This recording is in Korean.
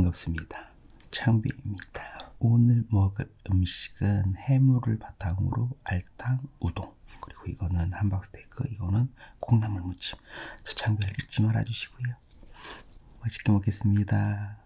반갑습니다. 창비입니다. 오늘 먹을 음식은 해물을 바탕으로 알탕 우동 그리고 이거는 함박스테이크 이거는 콩나물 무침 저 창비를 잊지 말아주시고요. 맛있게 먹겠습니다.